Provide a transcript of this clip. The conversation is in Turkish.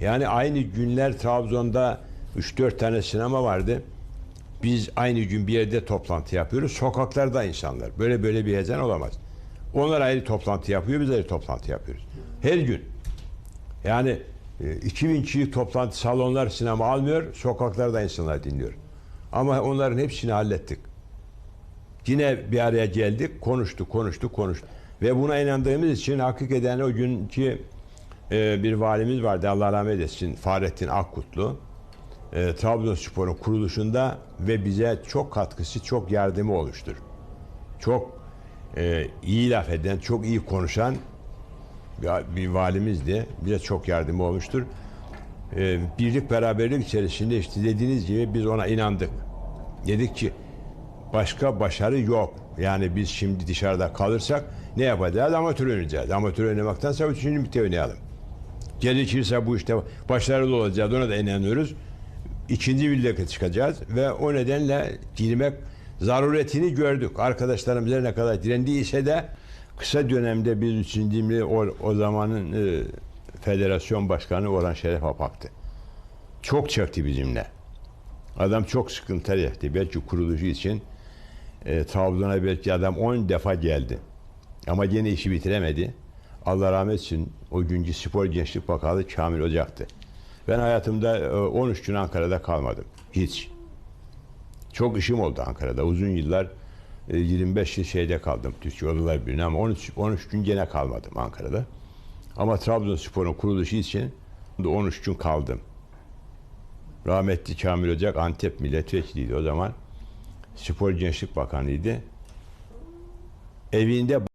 Yani aynı günler Trabzon'da 3-4 tane sinema vardı. Biz aynı gün bir yerde toplantı yapıyoruz. Sokaklarda insanlar. Böyle böyle bir heyecan olamaz. Onlar ayrı toplantı yapıyor, biz ayrı toplantı yapıyoruz. Her gün. Yani e, 2000 kişilik toplantı salonlar sinema almıyor, sokaklarda insanlar dinliyor. Ama onların hepsini hallettik. Yine bir araya geldik, konuştuk, konuştuk, konuştuk. Ve buna inandığımız için hakikaten o günkü e, bir valimiz vardı, Allah rahmet etsin, Fahrettin Akkutlu. E, Trabzonspor'un kuruluşunda ve bize çok katkısı, çok yardımı olmuştur. Çok e, iyi laf eden, çok iyi konuşan bir, valimizdi. Bize çok yardımı olmuştur. E, birlik beraberlik içerisinde işte dediğiniz gibi biz ona inandık. Dedik ki başka başarı yok. Yani biz şimdi dışarıda kalırsak ne yapacağız? Amatör oynayacağız. Amatör oynamaktansa üçüncü ligde oynayalım. Gerekirse bu işte başarılı olacağız. Ona da inanıyoruz. İkinci lige çıkacağız ve o nedenle girmek zaruretini gördük. Arkadaşlarımız ne kadar direndiyse de kısa dönemde biz üçüncü o, o zamanın e, federasyon başkanı Orhan Şeref Apak'tı. Çok çekti bizimle. Adam çok sıkıntı etti. Belki kuruluşu için e, Trabzon'a belki adam 10 defa geldi. Ama gene işi bitiremedi. Allah rahmet etsin o günkü spor gençlik bakanı Kamil Ocak'tı. Ben hayatımda e, 13 gün Ankara'da kalmadım. Hiç. Çok işim oldu Ankara'da. Uzun yıllar e, 25 yıl şeyde kaldım. Türkiye Odalar Birliği'ne ama 13, 13 gün gene kalmadım Ankara'da. Ama Trabzonspor'un kuruluşu için 13 gün kaldım. Rahmetli Kamil Ocak Antep milletvekiliydi o zaman. Spor Gençlik Bakanıydı. Evinde